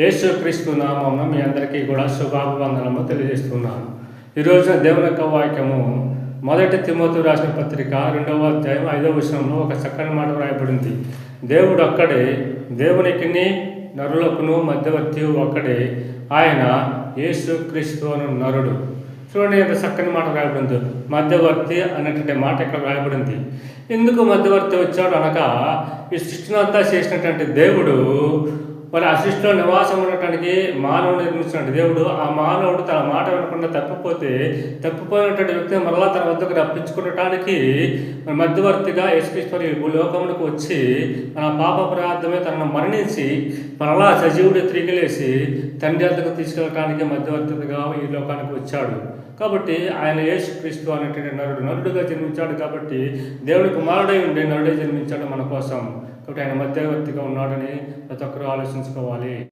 యేసుక్రీస్తు నామమున మీ అందరికీ కూడా శుభాభివందనము తెలియజేస్తున్నాను. ఈ రోజున దేవుని యొక్క వాక్యము మొదటి తిమ్మతు రాసిన పత్రిక రెండవ అధ్యాయం ఐదవ విషయంలో ఒక చక్కని మాట వ్రాయబడింది. దేవుడు అక్కడే దేవునికిని నరులకును మధ్యవర్తి ఒక్కడే ఆయన యేసుక్రీస్తు అను నరుడు. చూడండి ఎంత చక్కని మాట రాయబడింది మధ్యవర్తి అనేటువంటి మాట ఇక్కడ రాయబడింది ఎందుకు మధ్యవర్తి వచ్చాడు? అనగా ఈ సృష్టినంతా చేసినటువంటి దేవుడు మరి ఆ నివాసం ఉండటానికి మానవుడు నిర్మించినటువంటి దేవుడు ఆ మానవుడు తన మాట వినకుండా తప్పిపోతే తప్పిపోయినటువంటి వ్యక్తిని మరలా తన వద్దకు రప్పించుకునటానికి మధ్యవర్తిగా యేసుక్రీశ్వరి భూలోకములకు వచ్చి మన పాప ప్రార్థమే తనను మరణించి మరలా సజీవుడు తిరిగిలేసి తండ్రి వద్దకు తీసుకెళ్ళటానికి మధ్యవర్తిగా ఈ లోకానికి వచ్చాడు. కాబట్టి ఆయన యేసుక్రీస్తు అనేటువంటి నరుడు నరుడుగా జన్మించాడు కాబట్టి దేవుడి కుమారుడై ఉండే నరుడే జన్మించాడు మన కోసం. కాబట్టి ఆయన మధ్యవర్తిగా ఉన్నాడని ప్రతి ఒక్కరూ ఆలోచించుకోవాలి